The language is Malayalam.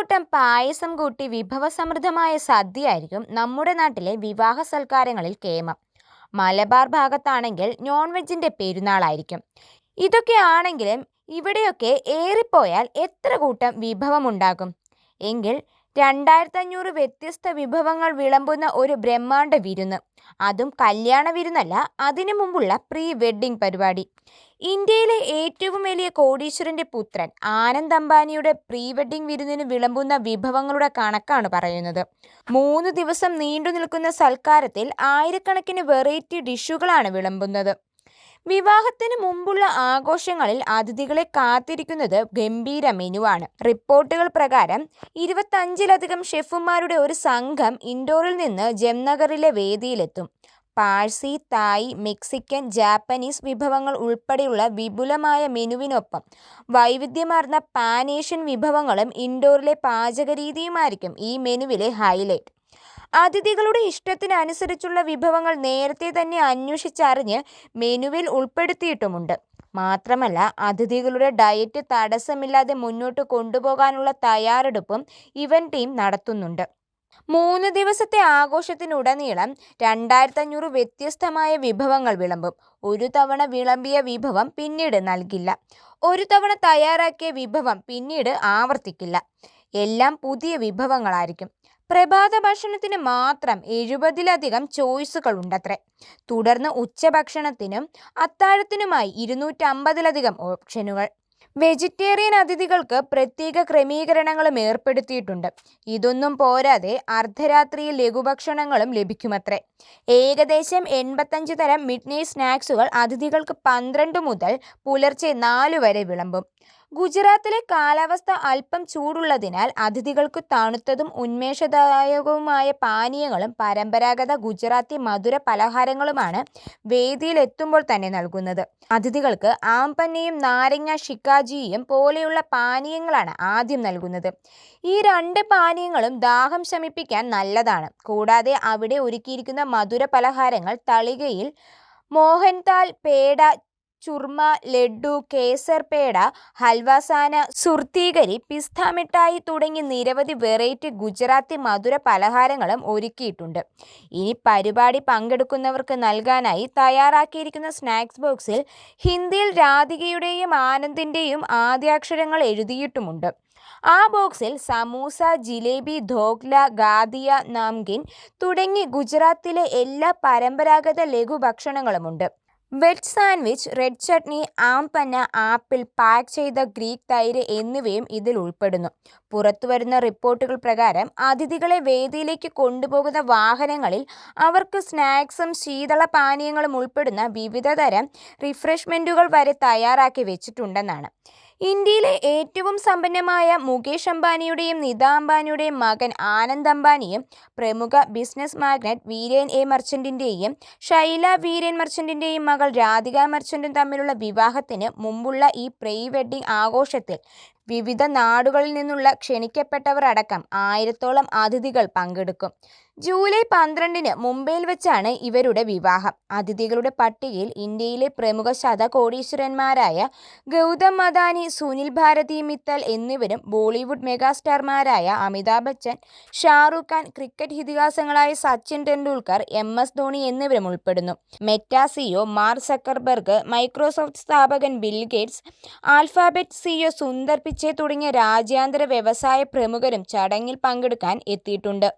കൂട്ടം പായസം കൂട്ടി വിഭവസമൃദ്ധമായ സദ്യയായിരിക്കും നമ്മുടെ നാട്ടിലെ വിവാഹ സൽക്കാരങ്ങളിൽ കേമം മലബാർ ഭാഗത്താണെങ്കിൽ നോൺ വെജിന്റെ പെരുന്നാളായിരിക്കും. ഇതൊക്കെ ആണെങ്കിലും ഇവിടെയൊക്കെ ഏറിപ്പോയാൽ എത്ര കൂട്ടം വിഭവമുണ്ടാകും? എങ്കിൽ രണ്ടായിരത്തഞ്ഞൂറ് വ്യത്യസ്ത വിഭവങ്ങൾ വിളമ്പുന്ന ഒരു ബ്രഹ്മാണ്ട വിരുന്ന്. അതും കല്യാണ വിരുന്നല്ല അതിനു മുമ്പുള്ള പ്രീ വെഡ്ഡിംഗ് പരിപാടി. ഇന്ത്യയിലെ ഏറ്റവും വലിയ കോടീശ്വരന്റെ പുത്രൻ ആനന്ദ് അംബാനിയുടെ പ്രീ വെഡ്ഡിംഗ് വിരുന്നിന് വിളമ്പുന്ന വിഭവങ്ങളുടെ കണക്കാണ് പറയുന്നത്. മൂന്ന് ദിവസം നീണ്ടു നിൽക്കുന്ന സൽക്കാരത്തിൽ ആയിരക്കണക്കിന് വെറൈറ്റി ഡിഷുകളാണ് വിളമ്പുന്നത്. വിവാഹത്തിന് മുമ്പുള്ള ആഘോഷങ്ങളിൽ അതിഥികളെ കാത്തിരിക്കുന്നത് ഗംഭീര മെനുവാണ്. റിപ്പോർട്ടുകൾ പ്രകാരം ഇരുപത്തഞ്ചിലധികം ഷെഫുമാരുടെ ഒരു സംഘം ഇൻഡോറിൽ നിന്ന് ജംനഗറിലെ വേദിയിലെത്തും. പാഴ്സി തായ് മെക്സിക്കൻ ജാപ്പനീസ് വിഭവങ്ങൾ ഉൾപ്പെടെയുള്ള വിപുലമായ മെനുവിനൊപ്പം വൈവിധ്യമാർന്ന പാനേഷ്യൻ വിഭവങ്ങളും ഇൻഡോറിലെ പാചകരീതിയുമായിരിക്കും ഈ മെനുവിലെ ഹൈലൈറ്റ്. അതിഥികളുടെ ഇഷ്ടത്തിനനുസരിച്ചുള്ള വിഭവങ്ങൾ നേരത്തെ തന്നെ അന്വേഷിച്ചറിഞ്ഞ് മെനുവിൽ ഉൾപ്പെടുത്തിയിട്ടുമുണ്ട്. മാത്രമല്ല അതിഥികളുടെ ഡയറ്റ് തടസ്സമില്ലാതെ മുന്നോട്ട് കൊണ്ടുപോകാനുള്ള തയ്യാറെടുപ്പും ഇവന്റ് ടീം നടത്തുന്നുണ്ട്. മൂന്ന് ദിവസത്തെ ആഘോഷത്തിനുടനീളം രണ്ടായിരത്തഞ്ഞൂറ് വ്യത്യസ്തമായ വിഭവങ്ങൾ വിളമ്പും. ഒരു തവണ വിളമ്പിയ വിഭവം പിന്നീട് നൽകില്ല. ഒരു തവണ തയ്യാറാക്കിയ വിഭവം പിന്നീട് ആവർത്തിക്കില്ല. എല്ലാം പുതിയ വിഭവങ്ങളായിരിക്കും. പ്രഭാത ഭക്ഷണത്തിന് മാത്രം എഴുപതിലധികം ചോയ്സുകൾ ഉണ്ടത്രേ തുടർന്ന് ഉച്ചഭക്ഷണത്തിനും അത്താഴത്തിനുമായി ഇരുന്നൂറ്റമ്പതിലധികം ഓപ്ഷനുകൾ. വെജിറ്റേറിയൻ അതിഥികൾക്ക് പ്രത്യേക ക്രമീകരണങ്ങളും ഏർപ്പെടുത്തിയിട്ടുണ്ട്. ഇതൊന്നും പോരാതെ അർദ്ധരാത്രിയിൽ ലഘുഭക്ഷണങ്ങളും ലഭിക്കുമത്രേ. ഏകദേശം എൺപത്തഞ്ച് തരം മിഡ്നൈറ്റ് സ്നാക്സുകൾ അതിഥികൾക്ക് പന്ത്രണ്ട് മുതൽ പുലർച്ചെ നാലു വരെ വിളമ്പും. ഗുജറാത്തിലെ കാലാവസ്ഥ അല്പം ചൂടുള്ളതിനാൽ അതിഥികൾക്ക് തണുത്തതും ഉന്മേഷദായകവുമായ പാനീയങ്ങളും പരമ്പരാഗത ഗുജറാത്തി മധുര പലഹാരങ്ങളുമാണ് വേദിയിലെത്തുമ്പോൾ തന്നെ നൽകുന്നത്. അതിഥികൾക്ക് ആംപന്നയും നാരങ്ങ ഷിക്കാജിയും പോലെയുള്ള പാനീയങ്ങളാണ് ആദ്യം നൽകുന്നത്. ഈ രണ്ട് പാനീയങ്ങളും ദാഹം ശമിപ്പിക്കാൻ നല്ലതാണ്. കൂടാതെ അവിടെ ഒരുക്കിയിരിക്കുന്ന മധുര പലഹാരങ്ങൾ തളികയിൽ മോഹൻതാൽ പേട ചുർമ ലഡ്ഡു കേസർ പേട ഹൽവാസാന സുർത്തീകരി പിസ്ത മിഠായി തുടങ്ങി നിരവധി വെറൈറ്റി ഗുജറാത്തി മധുര പലഹാരങ്ങളും ഒരുക്കിയിട്ടുണ്ട്. ഇനി പരിപാടി പങ്കെടുക്കുന്നവർക്ക് നൽകാനായി തയ്യാറാക്കിയിരിക്കുന്ന സ്നാക്സ് ബോക്സിൽ ഹിന്ദിയിൽ രാധികയുടെയും ആനന്ദിന്റെയും ആദ്യാക്ഷരങ്ങൾ എഴുതിയിട്ടുമുണ്ട്. ആ ബോക്സിൽ സമൂസ ജിലേബി ധോക്ല ഗാദിയ നാംഗിൻ തുടങ്ങി ഗുജറാത്തിലെ എല്ലാ പരമ്പരാഗത ലഘുഭക്ഷണങ്ങളുമുണ്ട് veg sandwich red chutney aam panna apple pack ചെയ്ത ഗ്രീക്ക് തൈര് എന്നിവയും ഇതിൽ ഉൾപ്പെടുന്നു. പുറത്തുവരുന്ന റിപ്പോർട്ടുകൾ പ്രകാരം അതിഥികളെ വേദിയിലേക്ക് കൊണ്ടുപോകുന്ന വാഹനങ്ങളിൽ അവർക്ക് സ്നാക്സും ശീതള പാനീയങ്ങളും ഉൾപ്പെടുന്ന വിവിധതരം റിഫ്രഷ്മെന്റുകൾ വരെ തയ്യാറാക്കി വെച്ചിട്ടുണ്ടെന്നാണ്. ഇന്ത്യയിലെ ഏറ്റവും സമ്പന്നമായ മുകേഷ് അംബാനിയുടെയും നിത അംബാനിയുടെയും മകൻ ആനന്ദ് അംബാനിയും പ്രമുഖ ബിസിനസ് മാഗ്നറ്റ് വീരേൻ എ മർച്ചന്റിന്റെയും ശൈല വീരേൻ മർച്ചന്റിന്റെയും മകൾ രാധിക മർച്ചന്റും തമ്മിലുള്ള വിവാഹത്തിന് മുമ്പുള്ള ഈ പ്രീ വെഡിംഗ് ആഘോഷത്തിൽ വിവിധ നാടുകളിൽ നിന്നുള്ള ക്ഷണിക്കപ്പെട്ടവർ അടക്കം ആയിരത്തോളം അതിഥികൾ പങ്കെടുക്കും. ജൂലൈ പന്ത്രണ്ടിന് മുംബൈയിൽ വെച്ചാണ് ഇവരുടെ വിവാഹം. അതിഥികളുടെ പട്ടികയിൽ ഇന്ത്യയിലെ പ്രമുഖ ശതകോടീശ്വരന്മാരായ ഗൗതം മദാനി സുനിൽ ഭാരതി മിത്തൽ എന്നിവരും ബോളിവുഡ് മെഗാസ്റ്റാർമാരായ അമിതാഭ് ബച്ചൻ ഷാറൂഖ് ഖാൻ ക്രിക്കറ്റ് ഇതിഹാസങ്ങളായ സച്ചിൻ ടെണ്ടുൽക്കർ എം എസ് ധോണി എന്നിവരും ഉൾപ്പെടുന്നു. Meta CEO Mark Zuckerberg Microsoft സ്ഥാപകൻ Bill Gates Alphabet CEO Sundar Pichai തുടങ്ങിയ രാജ്യാന്തര വ്യവസായ പ്രമുഖരും ചടങ്ങിൽ പങ്കെടുക്കാൻ എത്തിയിട്ടുണ്ട്.